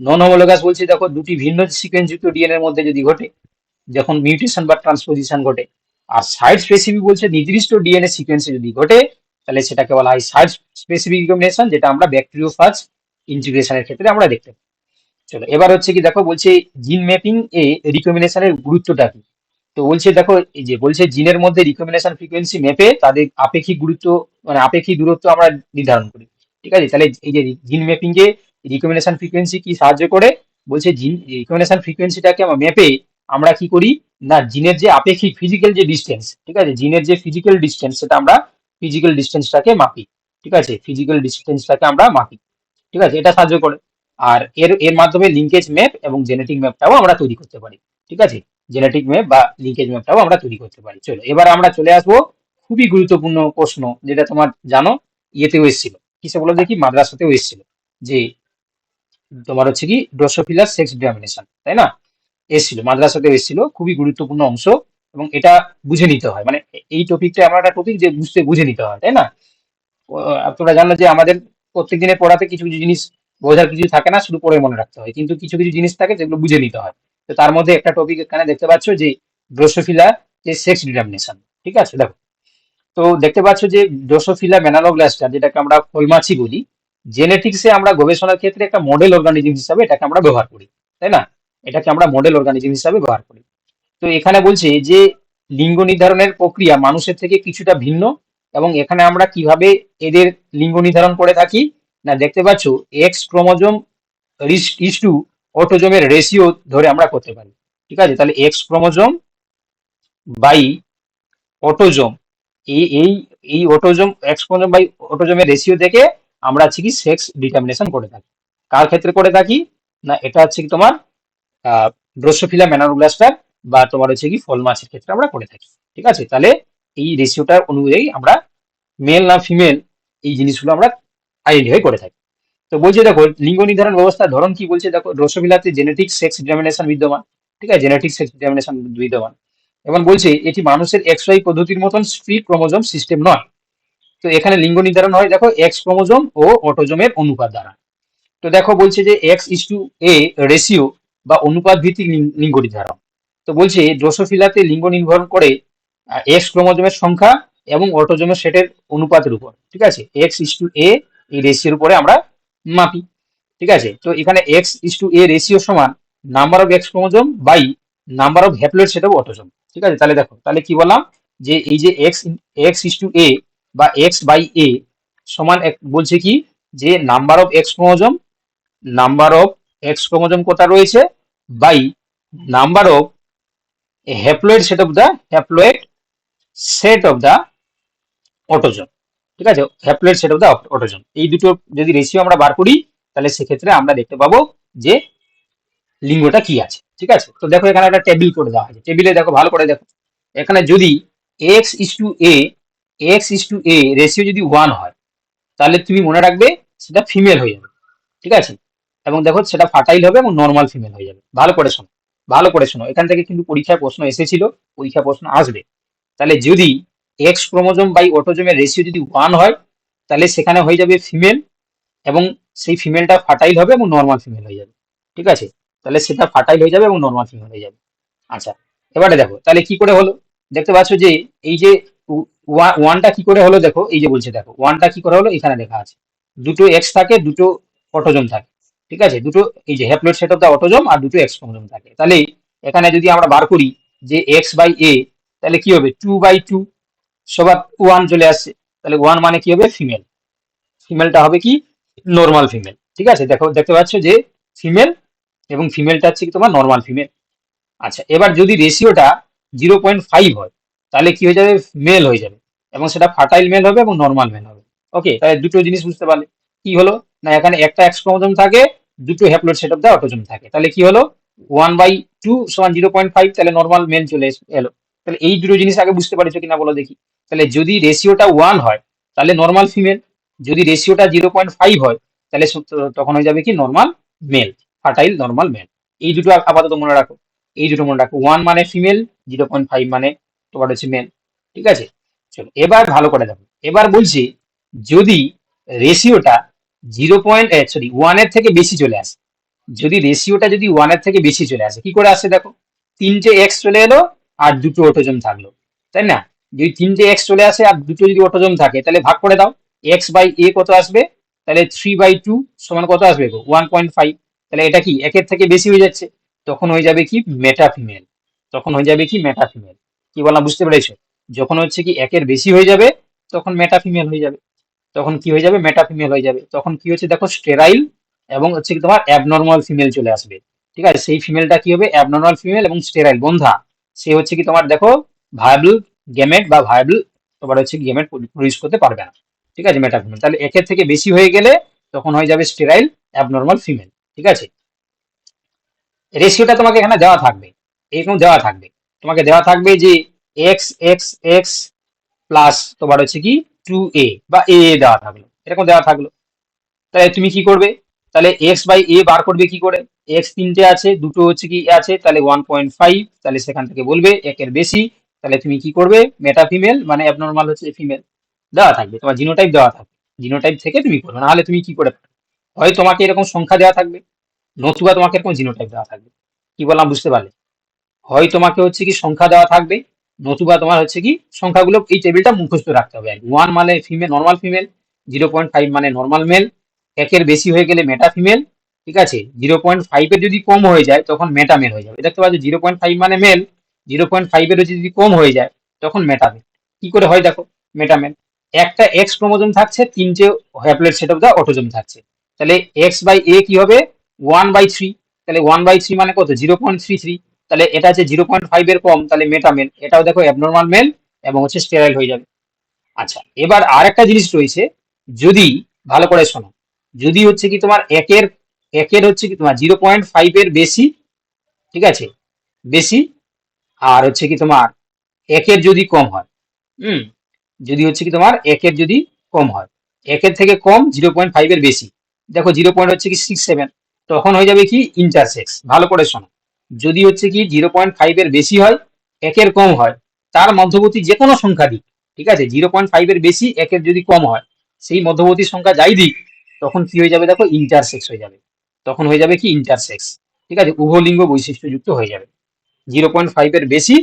নন homologous বলছে, দেখো, দুটি ভিন্ন সিকোয়েন্স যুক্ত ডিএনএ এর মধ্যে যদি ঘটে, যখন মিউটেশন বা ট্রান্সপোজিশন ঘটে, আর সাইড স্পেসিফিক বলছে নির্দিষ্ট ডিএনএ সিকোয়েন্সে যদি ঘটে, তাহলে সেটাকে বলা হয় সাইড স্পেসিফিক রিকগনিশন যেটা আমরা ব্যাকটেরিওফাজ ইন্টিগ্রেশনের ক্ষেত্রে আমরা দেখতে পাই। চলো, এবার হচ্ছে কি, দেখো, বলছে জিন ম্যাপিং এ রিকম্বিনেশনের গুরুত্বটা কি? তো বলছে, দেখো, এই যে বলছে জিনের মধ্যে রিকম্বিনেশন ফ্রিকোয়েন্সি ম্যাপে তাদের আপেক্ষিক গুরুত্ব মানে আপেক্ষিক দূরত্ব আমরা নির্ধারণ করি। ঠিক আছে? তাহলে এই যে জিন ম্যাপিং এ রিকম্বিনেশন ফ্রিকোয়েন্সি কি সাহায্য করে? বলছে জিন রিকম্বিনেশন ফ্রিকোয়েন্সিটাকে ম্যাপে আমরা কি করি? না জিনের যে আপেক্ষিক ফিজিক্যাল যে ডিস্টেন্স ঠিক আছে? জিনের যে ফিজিক্যাল ডিস্টেন্স সেটা আমরা ফিজিক্যাল ডিস্টেন্সটাকে মাপি, ঠিক আছে? ফিজিক্যাল ডিস্টেন্সটাকে আমরা মাপি, ঠিক আছে? এটা সাহায্য করে। আর এর এর মাধ্যমে লিঙ্কেজ ম্যাপ এবং জেনেটিক ম্যাপটাও আমরা তৈরি করতে পারি, ঠিক আছে? জেনেটিক ম্যাপ বা লিঙ্কেজ ম্যাপটাও আমরা তৈরি করতে পারি। চলো, এবার আমরা চলে আসব খুবই গুরুত্বপূর্ণ প্রশ্ন, যেটা তোমার জানো, ইয়েতেও এসেছিল। কিসে বলো দেখি? মাদ্রাসাতেও এসেছিল, যে তোমার হচ্ছে কি ড্রোসোফিলার সেক্স ডিটারমিনেশন তাই না? এসেছিল মাদ্রাসাতে এসেছিল খুবই গুরুত্বপূর্ণ অংশ এবং এটা বুঝে নিতে হয়। মানে এই টপিকটা আমার একটা টপিক যে বুঝতে, বুঝে নিতে হয়, তাই না? তোমরা জানো যে আমাদের প্রত্যেক দিনের পড়াতে কিছু কিছু জিনিস বোঝার কিছু থাকে না, শুধু পড়ে মনে রাখতে হয়। কিন্তু কিছু কিছু জিনিস থাকে যেগুলো বুঝে নিতে হয়। তো তার মধ্যে একটা টপিক এখানে দেখতে পাচ্ছ যে ড্রোসোফিলা যে সেক্স ডিটারমিনেশন ঠিক আছে? দেখো। তো দেখতে পাচ্ছ যে ড্রোসোফিলা ম্যানালোগ্লাস্টার যেটাকে আমরা ফলমাছি বলি জেনেটিক্সে আমরা গবেষণার ক্ষেত্রে একটা মডেল অর্গানিজম হিসাবে এটাকে আমরা ব্যবহার করি, তাই না? এটাকে আমরা মডেল অর্গানিজম হিসাবে ব্যবহার করি। তো এখানে বলছে যে লিঙ্গ নির্ধারণের প্রক্রিয়া মানুষের থেকে কিছুটা ভিন্ন এবং এখানে আমরা কীভাবে এদের লিঙ্গ নির্ধারণ করে থাকি? না, দেখতে পাচ্ছ এক্স ক্রোমোজোম ইস টু অটোজোমের রেশিও ধরে আমরা করতে পারি। ঠিক আছে? তাহলে এক্স ক্রোমোজোম বাই অটোজোম, এই এই এই অটোজোম এক্স ক্রোমোজোম বাই অটোজোমের রেশিও থেকে আমরা হচ্ছে কি সেক্স ডিটারমিনেশন করে থাকি। কার ক্ষেত্রে করে থাকি? না, এটা হচ্ছে কি তোমার ড্রোসোফিলা ম্যানারোব্লাস্টার বা তোমার হচ্ছে কি ফল মাছের ক্ষেত্রে আমরা করে থাকি। ঠিক আছে? তাহলে এই রেশিওটার অনুযায়ী আমরা মেল না ফিমেল এই জিনিসগুলো আমরা আইডেন্টিফাই করে থাকি। তো বলছে দেখো, লিঙ্গ নির্ধারণ ব্যবস্থার ধরন কি বলছে? দেখো ড্রোসোফিলাতে জেনেটিক সেক্স ডিটারমিনেশন বিদ্যমান। ঠিক আছে? জেনেটিক সেক্স ডিটারমিনেশন বিদ্যমান। এবং বলছে, এটি মানুষের এক্স ওয়াই পদ্ধতির মতন স্ট্রিট ক্রোমোজোম সিস্টেম নয়। তো এখানে লিঙ্গ নির্ধারণ হয়, দেখো এক্স ক্রোমোজোম ও অটোজোমের অনুপাত দ্বারা। তো দেখো বলছে যে X is to A ratio বা অনুপাত ভিত্তিক লিঙ্গ নির্ধারণ। তো বলছে ড্রোসোফিলাতে লিঙ্গ নির্ধারণ করে এক্স ক্রোমোজোমের সংখ্যা এবং অটোজোমের সেটের অনুপাতের উপর, ঠিক আছে? এক্স ইস টু এ এই রেশিওর উপরে আমরা মাপি, ঠিক আছে? তো এখানে X is to A ratio সমান number of X chromosome by number of haploid set of autosome, ঠিক আছে? তাহলে দেখো, তাহলে কি বললাম যে এই যে X X is to A বা এক্স বাই এ সমান বলছে কি? যে number of X chromosome number of X chromosome কোথা রয়েছে? By number of haploid set of the haploid set of the autosome ঠিক আছে? Haploid set of the autosome এই দুটো যদি রেশিও আমরা বার করি, তাহলে সেক্ষেত্রে আমরা দেখতে পাবো যে লিঙ্গটা কি আছে। ঠিক আছে? তো দেখো এখানে একটা টেবিল করে দেওয়া আছে টেবিলে দেখো, ভালো করে দেখো। এখানে যদি X is to A X is to A ratio যদি ওয়ান হয়, তাহলে তুমি মনে রাখবে সেটা ফিমেল হয়ে যাবে, ঠিক আছে? এবং দেখো সেটা ফার্টাইল হবে এবং নর্মাল ফিমেল হয়ে যাবে। ভালো করে শোনো, ভালো করে শোনো। এখান থেকে কিন্তু পরীক্ষায় প্রশ্ন এসেছিল পরীক্ষা প্রশ্ন আসবে। তাহলে যদি এক্স ক্রোমোজোম বাই অটোজোমের রেশিও যদি ওয়ান হয়, তাহলে সেখানে হয়ে যাবে ফিমেল এবং সেই ফিমেলটা ফার্টাইল হবে এবং নর্মাল ফিমেল হয়ে যাবে, ঠিক আছে? তাহলে সেটা ফার্টাইল হয়ে যাবে এবং নর্মাল ফিমেল হয়ে যাবে। আচ্ছা এবারে দেখো, তাহলে কি করে হলো? দেখতে পাচ্ছ যে এই যে ওয়ানটা কি করে হলো দেখো, এই যে বলছে দেখো, ওয়ানটা কি করে হলো, এখানে লেখা আছে। দুটো এক্স থাকে, দুটো অটোজম থাকে, ঠিক আছে? দুটো, এই যে haploid set of the autosome আর দুটো এক্স ক্রোমোজোম থাকে। তাহলে এখানে যদি আমরা বার করি যে এক্স বাই এ তাহলে কি হবে? টু বাই টু সবার ওয়ান চলে আসছে। তাহলে ওয়ান মানে কি হবে? ফিমেল ফিমেলটা হবে কি? নর্মাল ফিমেল ঠিক আছে? দেখো, দেখতে পাচ্ছ যে ফিমেল এবং ফিমেলটা হচ্ছে কি তোমার নর্মাল ফিমেল আচ্ছা এবার যদি রেশিওটা জিরো পয়েন্ট ফাইভ হয়, তাহলে কি হয়ে যাবে? মেল হয়ে যাবে। এবং সেটা ফার্টাইল মেল হবে এবং নর্মাল মেল হবে। ওকে তাহলে দুটো জিনিস বুঝতে পারলে। কি হলো? না, এখানে একটা এক্স ক্রোমোজোম থাকে, দুটো haploid set of the autosome থাকে। তাহলে কি হলো? ওয়ান বাই টু সমান জিরো পয়েন্ট ফাইভ তাহলে নর্মাল মেল চলে এলো। তাহলে এই দুটো জিনিস আগে বুঝতে পারছ কিনা বলো দেখি। তাহলে যদি রেশিওটা ওয়ান হয়, তাহলে নর্মাল ফিমেল যদি রেশিওটা জিরো পয়েন্ট ফাইভ হয়, তাহলে তখন হয়ে যাবে কি? Normal male fertile normal male এই দুটো আপাতত মনে রাখো। এই দুটো মনে রাখো। ওয়ান মানে ফিমেল জিরো পয়েন্ট ফাইভ মানে তোমার হচ্ছে মেল ঠিক আছে? চলো, এবার ভালো করে দেখো। এবার বলছি, যদি রেশিওটা জিরো পয়েন্ট সরি ওয়ানের থেকে বেশি চলে আসে, যদি রেশিওটা যদি ওয়ানের থেকে বেশি চলে আসে, কি করে আসে দেখো? তিনটে এক্স চলে এলো আর দুটো অটোজম থাকল, তাই না? যদি তিনটে এক্স চলে আসে আর দুটো যদি অটোজম থাকে, তাহলে ভাগ করে দাও। এক্স বাই এ কত আসবে? তাহলে থ্রি বাই টু সমান কত আসবে ওয়ান পয়েন্ট ফাইভ তাহলে এটা কি? একের থেকে বেশি হয়ে যাচ্ছে। তখন হয়ে যাবে কি? মেটা ফিমেল তখন হয়ে যাবে কি? মেটা ফিমেল কি বললাম, বুঝতে পেরেছ? যখন হচ্ছে কি একের বেশি হয়ে যাবে, তখন মেটা ফিমেল হয়ে যাবে। তখন কি হয়ে যাবে? মেটা ফিমেল হয়ে যাবে। তখন কি হচ্ছে? দেখো স্টেরাইল এবং হচ্ছে কি তোমার অ্যাবনর্মাল ফিমেল চলে আসবে। ঠিক আছে? সেই ফিমেলটা কি হবে? অ্যাবনর্মাল ফিমেল এবং স্টেরাইল বন্ধা। সে হচ্ছে কি তোমার, দেখো ভায়াবল গেমেট বা ভায়াবল তোমার হচ্ছে গেমেট প্রডিউস করতে পারবে না। ঠিক আছে মেটা ফিমেল তাহলে একের থেকে বেশি হয়ে গেলে তখন হয়ে যাবে স্টেরাইল অ্যাবনর্মাল ফিমেল ঠিক আছে? রেশিওটা তোমাকে এখানে দেওয়া থাকবে। এরকম দেওয়া থাকবে। তোমাকে দেওয়া থাকবে যে এক্স এক্স এক্স প্লাস তোমার হচ্ছে কি? টু এ বা এ দেওয়া থাকল। এরকম দেওয়া থাকল। তাহলে তুমি কি করবে? তাহলে এক্স বাই এ বার করবে কি করে? এক্স তিনটে আছে, দুটো হচ্ছে কি আছে, তাহলে ওয়ান পয়েন্ট ফাইভ তাহলে সেখান থেকে বলবে একের বেশি। তাহলে তুমি কি করবে? মেটা ফিমেল মানে অ্যাবনর্মাল হচ্ছে ফিমেল দেওয়া থাকবে, তোমার জিনোটাইপ দেওয়া থাকবে। জিনোটাইপ থেকে তুমি করবে, নাহলে তুমি কি করে? হয় তোমাকে এরকম সংখ্যা দেওয়া থাকবে, নতুবা তোমাকে এরকম জিনোটাইপ দেওয়া থাকবে। কি বললাম, বুঝতে পারলে? হয় তোমাকে হচ্ছে কি সংখ্যা দেওয়া থাকবে নতুবা তোমার হচ্ছে কি, সংখ্যাগুলো এই টেবিলটা মুখস্থ রাখতে হবে। আর ওয়ান মানে female normal female zero point five মানে নর্মাল মেল একের বেশি হয়ে গেলে মেটা ফিমেল ঠিক আছে? জিরো পয়েন্ট ফাইভের যদি কম হয়ে যায়, তখন মেটা মেল হয়ে যাবে। দেখতে পাচ্ছ জিরো পয়েন্ট ফাইভ মানে মেল জিরো পয়েন্ট ফাইভের যদি কম হয়ে যায়, তখন মেটা মেল কি করে হয় দেখো মেটা মেল একটা এক্স ক্রোমোজোম থাকছে, তিনটে haploid set of the autosome থাকছে। তাহলে এক্স বাই এ কি হবে? ওয়ান বাই থ্রি তাহলে ওয়ান বাই থ্রি মানে কত? জিরো পয়েন্ট থ্রি থ্রি তাহলে এটা হচ্ছে জিরো পয়েন্ট ফাইভ এর কম, তাহলে মেটা মেল এটাও দেখো অ্যাবনর্মাল মেল এবং হচ্ছে স্টেরাইল হয়ে যাবে। আচ্ছা এবার আর একটা জিনিস রয়েছে, যদি, ভালো করে শোনো, যদি হচ্ছে কি তোমার একের একের হচ্ছে কি তোমার জিরো পয়েন্ট ফাইভ এর বেশি, ঠিক আছে, বেশি, আর হচ্ছে কি তোমার একের যদি কম হয়, হুম, যদি হচ্ছে কি তোমার একের যদি কম হয়, একের থেকে কম জিরো পয়েন্ট ফাইভ এর বেশি, দেখো জিরো পয়েন্ট হচ্ছে কি সিক্স সেভেন তখন হয়ে যাবে কি ইন্টারসেক্স ভালো করে শোনো। যদি হচ্ছে কি জিরো পয়েন্ট ফাইভ এর বেশি হয়, একের কম হয়, তার মধ্যবর্তী যে কোনো সংখ্যা দিক, ঠিক আছে? জিরো পয়েন্ট ফাইভ এর বেশি, একের যদি কম হয়, সেই মধ্যবর্তী সংখ্যা যাই দিক, তখন কি হয়ে যাবে? দেখো ইন্টারসেক্স হয়ে যাবে। তখন হয়ে যাবে কি? ইন্টারসেক্স ঠিক আছে? উভলিঙ্গ বৈশিষ্ট্যযুক্ত হয়ে যাবে। জিরো পয়েন্ট ফাইভ এর বেশি,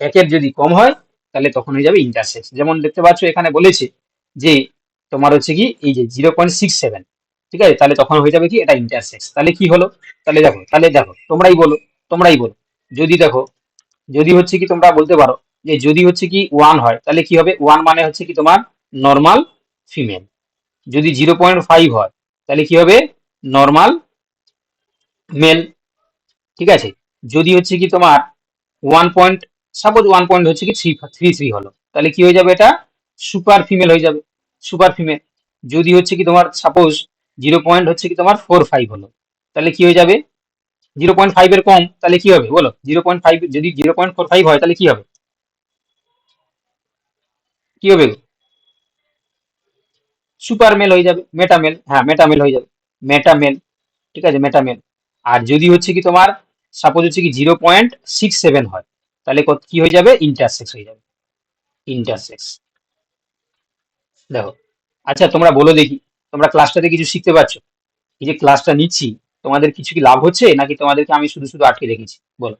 একের যদি কম হয়, তাহলে তখন হয়ে যাবে ইন্টারসেক্স যেমন দেখতে পাচ্ছ, এখানে বলেছে যে তোমার হচ্ছে কি, এই যে জিরো পয়েন্ট সিক্স সেভেন ঠিক আছে? তাহলে তখন হয়ে যাবে কি? এটা ইন্টারসেক্স তাহলে কি হলো? তাহলে দেখো তাহলে দেখো, তোমরাই বলো। তোমরাই বলো। যদি দেখো, যদি হচ্ছে কি তোমরা বলতে পারো যে যদি হচ্ছে কি ওয়ান হয়, তাহলে কি হবে? ওয়ান মানে হচ্ছে কি তোমার নর্মাল ফিমেল যদি জিরো পয়েন্ট ফাইভ হয়, তাহলে কি হবে? নর্মাল মেল ঠিক আছে? যদি হচ্ছে কি তোমার one point suppose one point হচ্ছে কি থ্রি থ্রি থ্রি হলো, তাহলে কি হয়ে যাবে এটা? সুপার ফিমেল হয়ে যাবে। সুপার ফিমেল যদি হচ্ছে কি তোমার সাপোজ জিরো পয়েন্ট হচ্ছে কি তোমার ফোর ফাইভ হলো, তাহলে কি হয়ে যাবে? জিরো পয়েন্ট ফাইভ এর কম, তাহলে কি হবে? বলো, জিরো পয়েন্ট ফাইভ যদি জিরো পয়েন্ট ফোর ফাইভ হয়, তাহলে কি হবে? কি হবে? সুপার মেল হয়ে যাবে মেটামেল হ্যাঁ মেটামেল হয়ে যাবে মেটামেল ঠিক আছে মেটামেল আর যদি হচ্ছে কি তোমার সাপোজ হচ্ছে কি জিরো পয়েন্ট সিক্স সেভেন হয়, তাহলে কি হয়ে যাবে? ইন্টারসেক্স হয়ে যাবে। ইন্টারসেক্স দেখো আচ্ছা তোমরা বলো দেখি, তোমরা ক্লাসটাতে কিছু শিখতে পারছ? এই যে ক্লাসটা নিচ্ছি তোমাদের কিছু কি লাভ হচ্ছে? নাকি তোমাদেরকে আমি শুধু শুধু আটকে রেখেছি? বলো।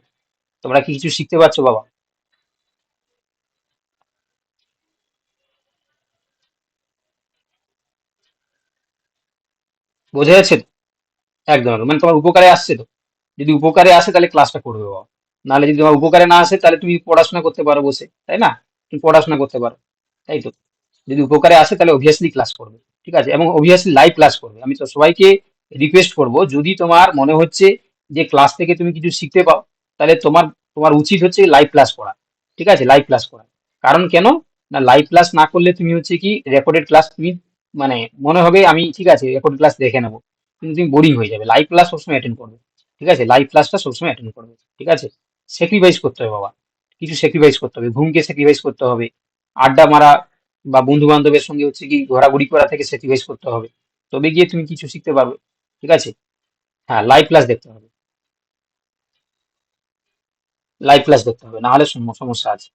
তোমরা কি কিছু শিখতে পারছ, বাবা? বোঝা যাচ্ছে তো? একদম। মানে তোমার উপকারে আসছে তো? যদি উপকারে আসে, তাহলে ক্লাসটা করবে, বাবা। নাহলে যদি তোমার উপকারে না আসে, তাহলে তুমি পড়াশোনা করতে পারো বসে, তাই না? তুমি পড়াশোনা করতে পারো, তাই তো? যদি উপকারে আসে, তাহলে অবভিয়াসলি ক্লাস করবে, ঠিক আছে? এবং অবভিয়াসলি লাইভ ক্লাস করবে। আমি তো সবাইকে রিকোয়েস্ট করব, যদি তোমার মনে হচ্ছে যে ক্লাস থেকে তুমি কিছু শিখতে পাও, তাহলে তোমার তোমার উচিত হচ্ছে লাইভ ক্লাস করা, ঠিক আছে? লাইভ ক্লাস করা। কারণ কেন? না লাইভ ক্লাস না করলে তুমি হচ্ছে কি রেকর্ডেড ক্লাস তুমি মানে মনে হবে আমি, ঠিক আছে রেকর্ড ক্লাস দেখে নেব, কিন্তু তুমি বোরিং হয়ে যাবে। লাইভ ক্লাস সবসময় অ্যাটেন্ড করবে, ঠিক আছে? লাইভ ক্লাসটা সবসময় অ্যাটেন্ড করবে, ঠিক আছে? স্যাক্রিফাইস করতে হবে বাবা, কিছু স্যাক্রিফাইস করতে হবে, ঘুমকে স্যাক্রিফাইস করতে হবে, আড্ডা মারা বা বন্ধু বান্ধবের সঙ্গে হচ্ছে কি, ঘোরাঘুরি করা থেকে স্যাক্রিফাইস করতে হবে, তবে গিয়ে তুমি কিছু শিখতে পারবে। ঠিক আছে? হ্যাঁ লাইভ ক্লাস দেখতে হবে। লাইভ ক্লাস দেখতে হবে, না হলে সমস্যা আছে,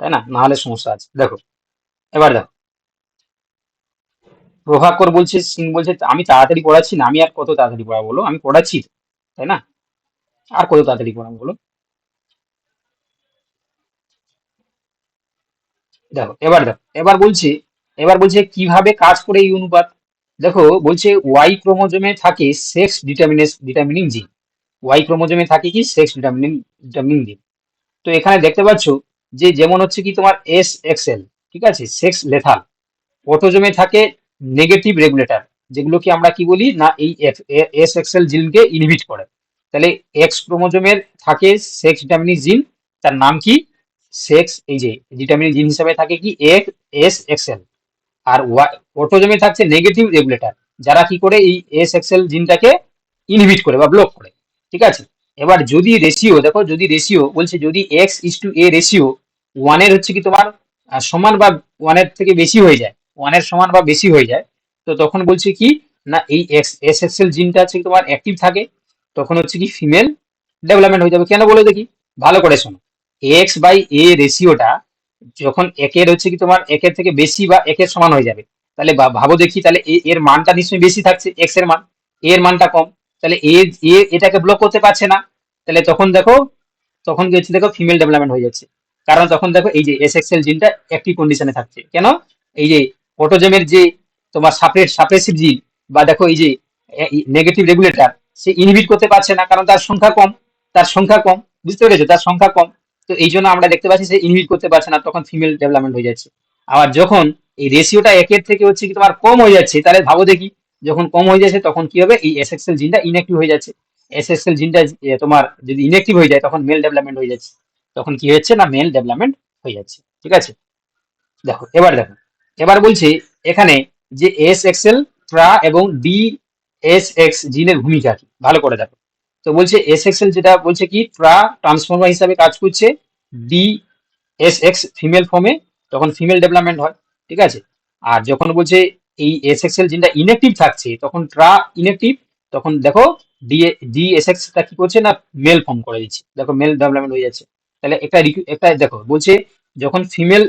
তাই না? না হলে সমস্যা আছে। দেখো, এবার দেখো। প্রভাকর বলছে, সিং বলছে, আমি তাড়াতাড়ি পড়াচ্ছি না, আমি আর কত তাড়াতাড়ি পড়াবো বলো? আমি পড়াচ্ছি, তাই না? আর কত তাড়াতাড়ি পড়াম বলো? দেখো, এবার দেখো, এবার বলছে এবার বলছে কীভাবে কাজ করে এই অনুপাত? দেখো, বলছে ওয়াই ক্রোমোজোমে থাকে sex determines determining gene Y ক্রোমোজোমে থাকে কি? সেক্স ডিটারমিনিং ডিটারমিনিং জিন তো এখানে দেখতে পাচ্ছ যে যেমন হচ্ছে কি তোমার এস এক্সএল ঠিক আছে? সেক্স লেথাল অটোজোমে থাকে নেগেটিভ রেগুলেটর যেগুলোকে আমরা কি বলি? না, এই এস এক্সএল জিনকে ইনহিবিট করে। তাহলে এক্স ক্রোমোজোমের থাকে সেক্স ডিটারমিনিং জিন তার নাম কি? সেক্স এই যে ডিটারমিনিং জিন হিসাবে থাকে কি? এস এক্সএল আর অটোজোমে থাকছে নেগেটিভ রেগুলেটর যারা কি করে এই এস এক্সএল জিনটাকে ইনহিবিট করে বা ব্লক করে, ঠিক আছে? এবার যদি রেশিও দেখো যদি রেশিও বলছে যদি X is to A ratio ওয়ানের হচ্ছে কি তোমার সমান বা ওয়ানের থেকে বেশি হয়ে যায় ওয়ানের সমান বা বেশি হয়ে যায়, তো তখন বলছে কি, না, এই এক্স এস এক্সএল জিনটা হচ্ছে তোমার অ্যাক্টিভ থাকে, তখন হচ্ছে কি ফিমেল ডেভেলপমেন্ট হয়ে যাবে। কেন বলে দেখি? ভালো করে শোনো। এক্স বাই এ রেশিওটা যখন একের হচ্ছে কি তোমার একের থেকে বেশি বা একের সমান হয়ে যাবে, তাহলে ভাবো দেখি, তাহলে এর মানটা নিশ্চয়ই বেশি থাকছে এক্সের মান এর মানটা কম, তাহলে এটাকে ব্লক করতে পারছে না, তাহলে তখন দেখো, তখন কি হচ্ছে দেখো ফিমেল ডেভেলপমেন্ট হয়ে যাচ্ছে। কারণ তখন দেখো এই যে এস এক্সেল জিনটা একটি কন্ডিশনে থাকছে। কেন? এই যে অটোজেমের যে তোমার সাপ্রেট সাপ্রেসিভ জিন বা দেখো এই যে নেগেটিভ রেগুলেটর সে ইনহিবিট করতে পারছে না, কারণ তার সংখ্যা কম, তার সংখ্যা কম, বুঝতে পেরেছ? তার সংখ্যা কম। তো এই জন্য আমরা দেখতে পাচ্ছি সে ইনহিবিট করতে পারছে না, তখন ফিমেল ডেভেলপমেন্ট হয়ে যাচ্ছে। আবার যখন এই রেশিওটা একের থেকে হচ্ছে কি তোমার কম হয়ে যাচ্ছে, তাহলে ভাবো দেখি, যখন কম হয়ে যাচ্ছে তখন কি হবে? এই এসএক্সএল জিনটা ইনঅ্যাক্টিভ হয়ে যাচ্ছে। এসএক্সএল জিনটা তোমার যদি ইনঅ্যাক্টিভ হয়ে যায়, তখন মেল ডেভেলপমেন্ট হয়ে যাচ্ছে। তখন কি হচ্ছে না মেল ডেভেলপমেন্ট হয়ে যাচ্ছে। ঠিক আছে? দেখো, এবার দেখো। এবার বলছে, এখানে যে এস এক্সেল ট্রা এবং ডি এস এক্স জিনের ভূমিকা কি? ভালো করে দেখো। তো বলছে এস এক্সেল যেটা বলছে কি ট্রা ট্রান্সফর্মার হিসাবে কাজ করছে ডি এস এক্স ফিমেল ফর্মে তখন ফিমেল ডেভেলপমেন্ট হয় ঠিক আছে? আর যখন বলছে এই এস এক্সেল জিনটা ইনএক্টিভ থাকছে তখন ট্রা ইনএক্টিভ তখন দেখো ডি ডি এস এক্সটা কি করছে না মেল ফর্ম করে দিচ্ছে। দেখো মেল ডেভেলপমেন্ট হয়ে যাচ্ছে। তাহলে একটা একটা দেখো বলছে যখন ফিমেল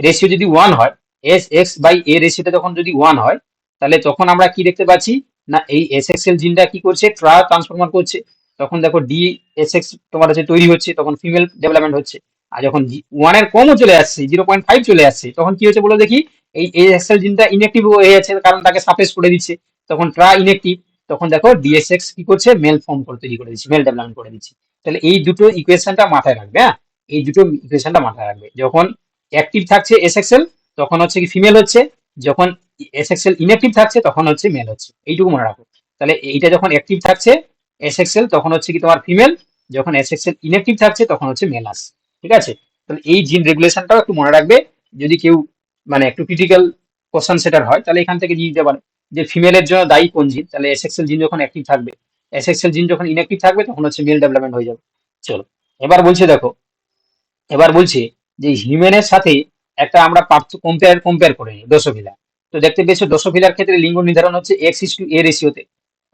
রেশিও যদি ওয়ান হয় এস এক্স বাই এ রেশিওটা যখন যদি ওয়ান হয় তাহলে তখন আমরা কি দেখতে পাচ্ছি? না, এই এস এক্সএল জিনটা কি করছে? ট্রা ট্রান্সফরমার করছে। তখন দেখো ডি এস এক্স তোমার হচ্ছে তৈরি হচ্ছে, তখন ফিমেল ডেভেলপমেন্ট হচ্ছে। আর যখন ওয়ানের কমও চলে আসছে জিরো পয়েন্ট ফাইভ চলে আসছে, তখন কি হচ্ছে বলো দেখি? এই এক্সএল জিনটা ইনএক্টিভ হয়ে যাচ্ছে কারণ তাকে সাপেস করে দিচ্ছে। তখন ট্রা ইনএক্টিভ তখন দেখো ডিএসএক্স কি করছে? মেল ফর্ম করে তৈরি করে দিচ্ছে মেল ডেভেলপমেন্ট করে দিচ্ছে। তাহলে এই দুটো ইকুয়েশনটা মাথায় রাখবে হ্যাঁ? এই দুটো ইকুয়েশনটা মাথায় রাখবে। যখন অ্যাক্টিভ থাকছে এস এক্সেল তখন হচ্ছে কি ফিমেল হচ্ছে। যখন এস এক্সেল ইনঅ্যাক্টিভ থাকছে, তখন হচ্ছে মেল হচ্ছে। এইটুকু মনে রাখো। তাহলে এইটা যখন অ্যাক্টিভ থাকছে এস এক্সেল তখন হচ্ছে কি তোমার ফিমেল যখন এস এক্সেল ইনঅ্যাক্টিভ থাকছে, তখন হচ্ছে মেল আসছে। ঠিক আছে? তাহলে এই জিন রেগুলেশনটাও একটু মনে রাখবে। যদি কেউ মানে একটু ক্রিটিক্যাল কোশ্চেন সেটার হয়, তাহলে এখান থেকে দিয়ে দিতে পারে। যে ফিমেলের জন্য দায়ী কোন জিন তাহলে এস এক্সেল জিন যখন অ্যাক্টিভ থাকবে এস এক্সেল জিন যখন ইনঅ্যাক্টিভ থাকবে, তখন হচ্ছে মেল ডেভেলপমেন্ট হয়ে যাবে। চলো, এবার বলছে দেখো, এবার বলছে যে হিউম্যানের সাথে একটা আমরা কম্পেয়ার কম্পেয়ার করে নিই দোষোফিলা তো দেখতে পেয়েছ দোষোফিলার ক্ষেত্রে লিঙ্গ নির্ধারণ হচ্ছে এক্স ইস টু এ রেশিওতে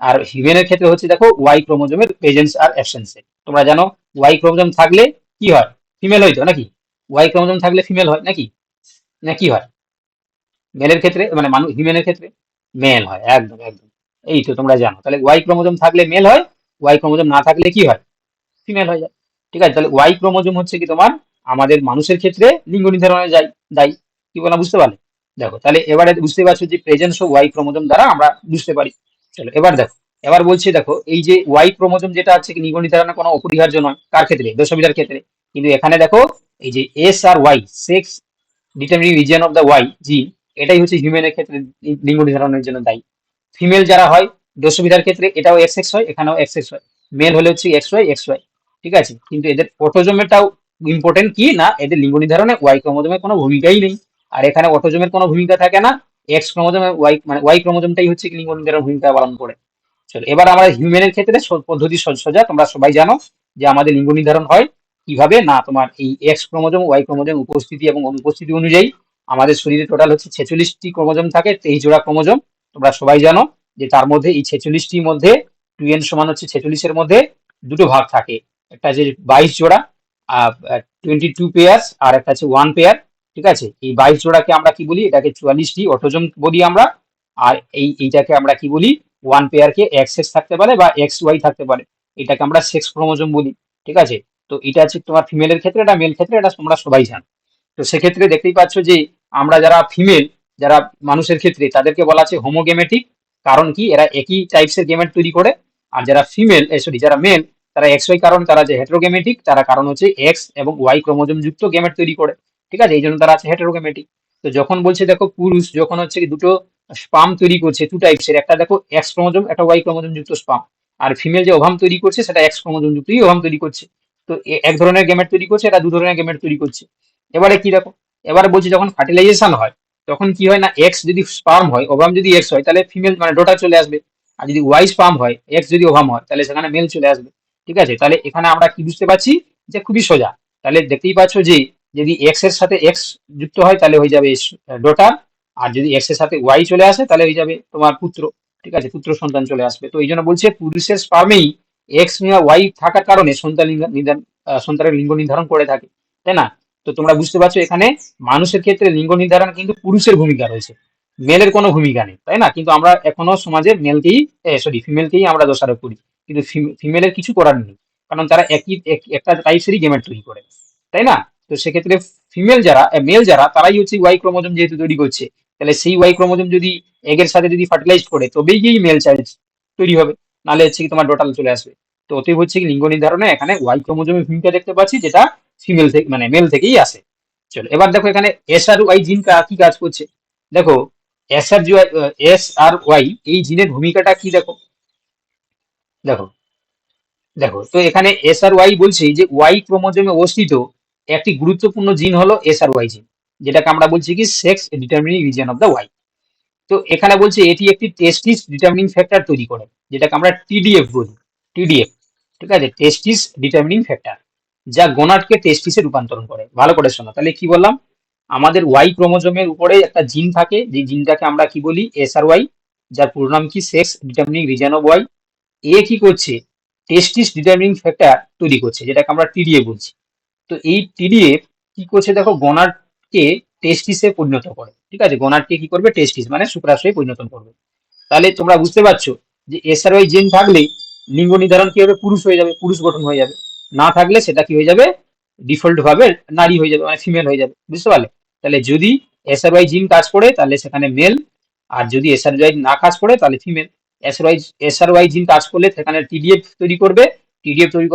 আর হিউম্যানের ক্ষেত্রে হচ্ছে দেখো ওয়াই ক্রোমোজোমের প্রেজেন্স আর অ্যাবসেন্সে তোমরা জানো ওয়াই ক্রোমোজোম থাকলে কি হয়? ফিমেল হইতো নাকি? ওয়াই ক্রোমোজোম থাকলে ফিমেল হয় নাকি? না, কি হয়? মেলের ক্ষেত্রে মানে মানুষ হিউম্যানের ক্ষেত্রে মেল হয়, একদম একদম। এই তো তোমরা জানো। তাহলে ওয়াই ক্রোমোজোম থাকলে মেল হয় ওয়াই ক্রোমোজোম না থাকলে কি হয়? ফিমেল হয়ে যায়। ঠিক আছে, তাহলে ওয়াই ক্রোমোজোম হচ্ছে কি তোমার, আমাদের মানুষের ক্ষেত্রে লিঙ্গ নির্ধারণে যায়, দায়ী। কি বলা, বুঝতে পারলে? দেখো, তাহলে এবারে বুঝতে পারছ যে প্রেজেন্স অফ ওয়াই ক্রোমোজোম দ্বারা আমরা বুঝতে পারি। চলো, এবার দেখো, এবার বলছি দেখো, এই যে ওয়াই ক্রোমোজোম যেটা আছে লিঙ্গ নির্ধারণে কোনো অপরিহার্য নয়, কার ক্ষেত্রে? দশবিধার ক্ষেত্রে। কিন্তু এখানে দেখো, এই যে S R Y sex determining region of the Y জি এটাই হচ্ছে হিউম্যানের ক্ষেত্রে লিঙ্গ নির্ধারণের জন্য দায়ী। ফিমেল যারা হয়, দশবিধার ক্ষেত্রে এটাও এক্স এক্স হয় এখানেও এক্স এক্স হয় মেল হলে হচ্ছে এক্স ওয়াই এক্স ওয়াই ঠিক আছে? কিন্তু এদের অটোজোমেরটাও ইম্পর্টেন্ট কি না? এদের লিঙ্গ নির্ধারণে ওয়াই ক্রোমোজোমের কোনো ভূমিকাই নেই। আর এখানে অটোজোমের কোনো ভূমিকা থাকে না এক্স ক্রোমোজোমে ওয়াই মানে ওয়াই ক্রোমোজোমটাই হচ্ছে কি লিঙ্গ নির্ধারণ ভূমিকা পালন করে। চলো, এবার আমরা হিউম্যানের ক্ষেত্রে পদ্ধতি সোজা, তোমরা সবাই জানো যে আমাদের লিঙ্গ নির্ধারণ হয় কীভাবে, না তোমার এই এক্স ক্রোমোজোম ওয়াই ক্রোমোজোম উপস্থিতি এবং অনুপস্থিতি অনুযায়ী আমাদের শরীরে টোটাল হচ্ছে ছেচল্লিশটি ক্রোমোজোম থাকে তেইশ জোড়া ক্রোমোজোম, তোমরা সবাই জানো যে তার মধ্যে এই ছেচল্লিশটির মধ্যে টু এন সমান হচ্ছে ছেচল্লিশের মধ্যে দুটো ভাগ থাকে। একটা যে বাইশ জোড়া টোয়েন্টি টু পেয়ার আর একটা আছে ওয়ান পেয়ার ঠিক আছে? এই বাইশ জোড়াকে আমরা কি বলি? এটাকে চুয়াল্লিশটি অটোজম বলি আমরা। আর এই এইটাকে আমরা কি বলি? ওয়ান পেয়ারকে এক্স এক্স থাকতে পারে বা এক্স ওয়াই থাকতে পারে। এটাকে আমরা সেক্স ক্রোমোজোম বলি। ঠিক আছে? তো এটা হচ্ছে তোমার ফিমেলের ক্ষেত্রে, এটা মেল ক্ষেত্রে, এটা তোমরা সবাই জানো। তো সেক্ষেত্রে দেখতেই পাচ্ছ যে আমরা যারা ফিমেল যারা মানুষের ক্ষেত্রে, তাদেরকে বলা আছে হোমোগেমেটিক কারণ কি? এরা একই টাইপসের গেমেট তৈরি করে। আর যারা ফিমেল সরি যারা মেল তারা এক্স ওয়াই কারণ, তারা যে হেটারোগেমেটিক তারা কারণ হচ্ছে এক্স এবং ওয়াই ক্রোমোজোম যুক্ত গেমেট তৈরি করে। ঠিক আছে? এই জন্য তারা আছে হেটারোগেমেটিক তো যখন বলছে, দেখো পুরুষ, যখন হচ্ছে দুটো স্পাম তৈরি করছে টু টাইপসের একটা দেখো এক্স ক্রোমোজোম, একটা ওয়াই ক্রোমোজোম যুক্ত স্পাম আর ফিমেল যে ওভাম তৈরি করছে, সেটা এক্স ক্রোমোজোম যুক্তই ওভাম তৈরি করছে। তো এক ধরনের গেমেট তৈরি করছে, এটা দু ধরনের গেমেট তৈরি করছে। এবারে কি দেখো? এবারে বলছি যখন ফার্টিলাইজেশন হয়, তখন কি হয় না এক্স যদি স্পার্ম হয় ওভাম যদি এক্স হয়, তাহলে ফিমেল মানে ডোটা চলে আসবে। আর যদি ওয়াই স্পার্ম হয় এক্স যদি ওভাম হয়, তাহলে সেখানে মেল চলে আসবে। ঠিক আছে? তাহলে এখানে আমরা কি বুঝতে পারছি? যে খুবই সোজা। তাহলে দেখতেই পাচ্ছ যে যদি এক্সের সাথে এক্স যুক্ত হয়, তাহলে হয়ে যাবে ডোটার আর যদি এক্সের সাথে ওয়াই চলে আসে, তাহলে হয়ে যাবে তোমার পুত্র। ঠিক আছে, পুত্র সন্তান চলে আসবে। তো এই জন্য বলছে, পুরুষের স্পার্মেই এক্স ওয়াই থাকার কারণে সন্তান নির্ধারণ সন্তানের লিঙ্গ নির্ধারণ করে থাকে। তাই না? তো তোমরা বুঝতে পারছ, এখানে মানুষের ক্ষেত্রে লিঙ্গ নির্ধারণ কিন্তু পুরুষের ভূমিকা রয়েছে। মেলের কোনো ভূমিকা নেই, তাই না? কিন্তু আমরা এখনও সমাজে মেলকেই সরি ফিমেলকেই আমরা দোষারোপ করি। কিন্তু ফিমেলের কিছু করার নেই। কারণ তারা একই একটা টাইপসেরই গেমের তৈরি করে। তাই না? তো সেক্ষেত্রে ফিমেল যারা মেল যারা, তারাই হচ্ছে ওয়াই ক্রোমোজোম যেহেতু তৈরি করছে। তাহলে সেই ওয়াই ক্রোমোজোম যদি এগের সাথে যদি ফার্টিলাইজ করে, তবেই গিয়ে মেল চাইল্ড তৈরি হবে? নাহলে হচ্ছে কি তোমার ডোটাল চলে আসবে। তো অতএব হচ্ছে কি লিঙ্গ নির্ধারণে এখানে ওয়াই ক্রোমোজোমের ভূমিকা দেখতে পাচ্ছি, যেটা ফিমেল থেকে মানে মেল থেকেই আসে। চলো, এবার দেখো এখানে এস আর ওয়াই জিন কি কাজ করছে? দেখো S R S R Y এই জিনের ভূমিকাটা কি দেখো? দেখো দেখো, তো এখানে এস আর ওয়াই বলছি যে ওয়াই ক্রোমোজোমে অবস্থিত একটি গুরুত্বপূর্ণ জিন হলো এস আর ওয়াই জিন যেটাকে আমরা বলছি কি sex determining region of the Y তো এখানে বলছে এটি একটি টেস্টিস ডিটারমিনিং ফ্যাক্টর তৈরি করে, যেটাকে আমরা টিডিএফ বলি টিডিএফ ঠিক আছে? টেস্টিস ডিটারমিনিং ফ্যাক্টর যা গোনাটকে টেস্টিসে রূপান্তরণ করে। ভালো করে শোনো, তাহলে কি বললাম? আমাদের ওয়াই ক্রোমোজোমের উপরে একটা জিন থাকে যে জিনটাকে আমরা কি বলি? এস আর ওয়াই যার পুরো নাম কি? Sex determining region of Y এ কি করছে? টেস্টিস ডিটারমিনিং ফ্যাক্টর তৈরি করছে, যেটাকে আমরা টিডিএ বলছি। তো এই টিডিএফ কি করছে দেখো গোনাটকে টেস্টিসে পরিণত করে। ঠিক আছে? গোনাটকে কি করবে? টেস্টিস মানে শুক্রাশয়ে পরিণত করবে। তাহলে তোমরা বুঝতে পারছ যে এসআরওয়াই জেন থাকলে লিঙ্গ নির্ধারণ কি হবে? পুরুষ হয়ে যাবে, পুরুষ গঠন হয়ে যাবে। না থাকলে সেটা কি হয়ে যাবে? ডিফল্ট ভাবে নারী হয়ে যাবে মানে ফিমেল হয়ে যাবে। বুঝতে পারলে? তাহলে যদি এসআরওয়াই জিন কাজ করে, তাহলে সেখানে মেল আর যদি এসআরওয়াই না কাজ করে, তাহলে ফিমেল এসআরওয়াই এসআরওয়াই জিন কাজ করলে সেখানে টিডিএফ তৈরি করবে। টিডিএফ তৈরি